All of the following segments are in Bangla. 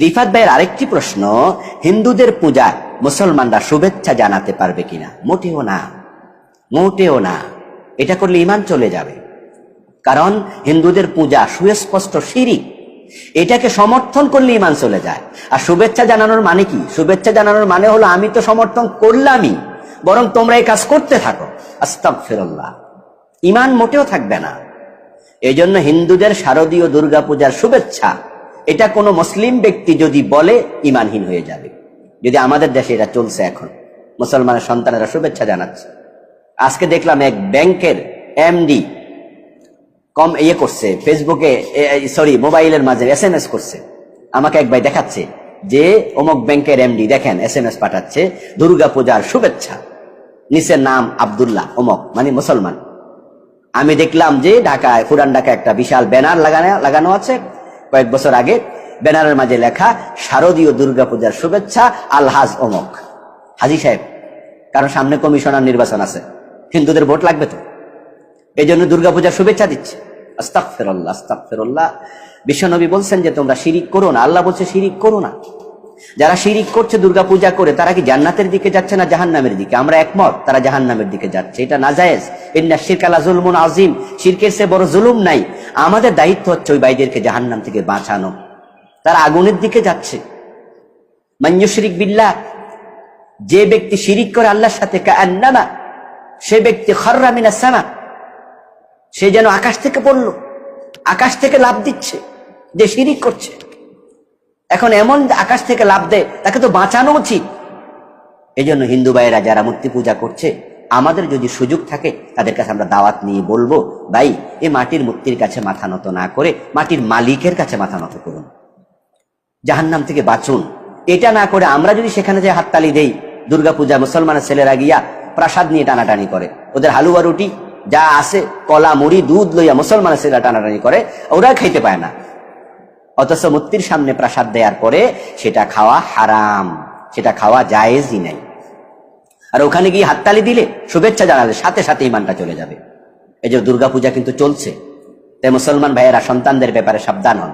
রিফাত ভাইয়ের আরেকটি প্রশ্ন, হিন্দুদের পূজা মুসলমানরা শুভেচ্ছা জানাতে পারবে কিনা? মোটেও না। মোটেও না। এটা করলে ইমান চলে যাবে। কারণ হিন্দুদের পূজা সুস্পষ্ট শিরিক। এটাকে সমর্থন করলে ইমান চলে যায়। আর শুভেচ্ছা জানানোর মানে কি? শুভেচ্ছা জানানোর মানে হলো, আমি তো সমর্থন করলামই, বরং তোমরা এই কাজ করতে থাকো। ফেরল্লাহ ইমান মোটেও থাকবে না। এই জন্য হিন্দুদের শারদীয় দুর্গাপূজার শুভেচ্ছা এটা কোনো মুসলিম ব্যক্তি যদি বলে ইমানহীন হয়ে যাবে। যদি আমাদের দেশে এটা চলছে এখন, মুসলমানের সন্তানেরা শুভেচ্ছা জানাচ্ছে। আজকে দেখলাম এক ব্যাংকের এমডি কম ইয়ে করছে, ফেসবুকে সরি, মোবাইলের মাঝে এস এম এস করছে। আমাকে এক ভাই দেখাচ্ছে যে অমুক ব্যাংকের এমডি, দেখেন এস এম এস পাঠাচ্ছে দুর্গা পূজার শুভেচ্ছা। নিচের নাম আব্দুল্লাহ, অমক মানে মুসলমান। আমি দেখলাম যে ঢাকায়, পুরান ঢাকায় একটা বিশাল ব্যানার লাগানো লাগানো আছে কয়েক বছর আগে ব্যানারের মাঝে লেখা, শারদীয় দুর্গাপূজার শুভেচ্ছা, আলহাজ অমক। হাজি সাহেব কারণ সামনে কমিশনার নির্বাচন আছে। হিন্দুদের ভোট লাগবে তো? এই জন্য দুর্গাপূজার শুভেচ্ছা দিচ্ছে। আস্তাক ফেরল্লাহ আস্তাক ফেরল্লাহ বিশ্বনবী বলছেন যে, তোমরা শিরিক করো না। আল্লাহ বলছে, শিরিক করো না। যারা শিরিক করছে, দুর্গাপূজা করে, তারা কি জান্নাতের দিকে যাচ্ছে না জাহান্নামের দিকে? আমরা একমত, তারা জাহান্নামের দিকে যাচ্ছে। এটা নাজায়েজ। ইন্না শিরকালা জুলমুন আজিম শিরকের সে বড় জুলুম নাই। আমাদের দায়িত্ব হচ্ছে ওই বাইদেরকে জাহান্নাম থেকে বাঁচানো। তারা আগুনের দিকে যাচ্ছে। মাঞ্জুশরিক বিল্লাহ, যে ব্যক্তি শিরিক করে আল্লাহর সাথে কান্নামা সে ব্যক্তি খররা মিনাস সামা। সে যেন আকাশ থেকে পড়ল, আকাশ থেকে লাভ দিচ্ছে, যে শিরিক করছে। এখন এমন আকাশ থেকে লাভ দেয় তাকে তো বাঁচানো উচিত। এই জন্য হিন্দু ভাইয়েরা যারা মূর্তি পূজা করছে, আমাদের যদি সুযোগ থাকে, তাদের কাছে আমরা দাওয়াত নিয়ে বলব, ভাই, এই মাটির মূর্তির কাছে মাথা নত না করে, মাটির মালিকের কাছে মাথা নত করুন। জাহান্নাম থেকে বাঁচুন। এটা না করে আমরা যদি সেখানে যে হাততালি দেই দুর্গাপূজা মুসলমানের ছেলেরা গিয়া প্রাসাদ নিয়ে টানাটানি করে, ওদের হালুয়া রুটি যা আছে, কলা, মুড়ি, দুধ লইয়া মুসলমানের ছেলেরা টানাটানি করে, ওরা খাইতে পায় না। অথচ মূর্তির সামনে প্রাসাদ দেওয়ার পরে সেটা খাওয়া হারাম, সেটা খাওয়া জায়েজই নাই। আর ওখানে গিয়ে হাততালি দিলে শুভেচ্ছা জানালে সাথে সাথে ইমানটা চলে যাবে। এই যে দুর্গাপূজা কিন্তু চলছে। তাই মুসলমান ভাইয়েরা সন্তানদের ব্যাপারে সাবধান হন।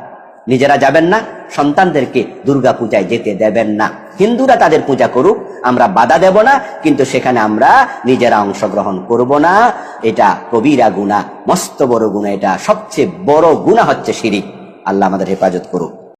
নিজেরা যাবেন না, সন্তানদেরকে দুর্গা পূজায় যেতে দেবেন না। হিন্দুরা তাদের পূজা করুক, আমরা বাধা দেব না, কিন্তু সেখানে আমরা নিজেরা অংশগ্রহণ করব না। এটা কবিরা গুণা, মস্ত বড় গুণা, এটা সবচেয়ে বড় গুণা হচ্ছে শিরিক। আল্লাহ আমাদের হেফাজত করুক।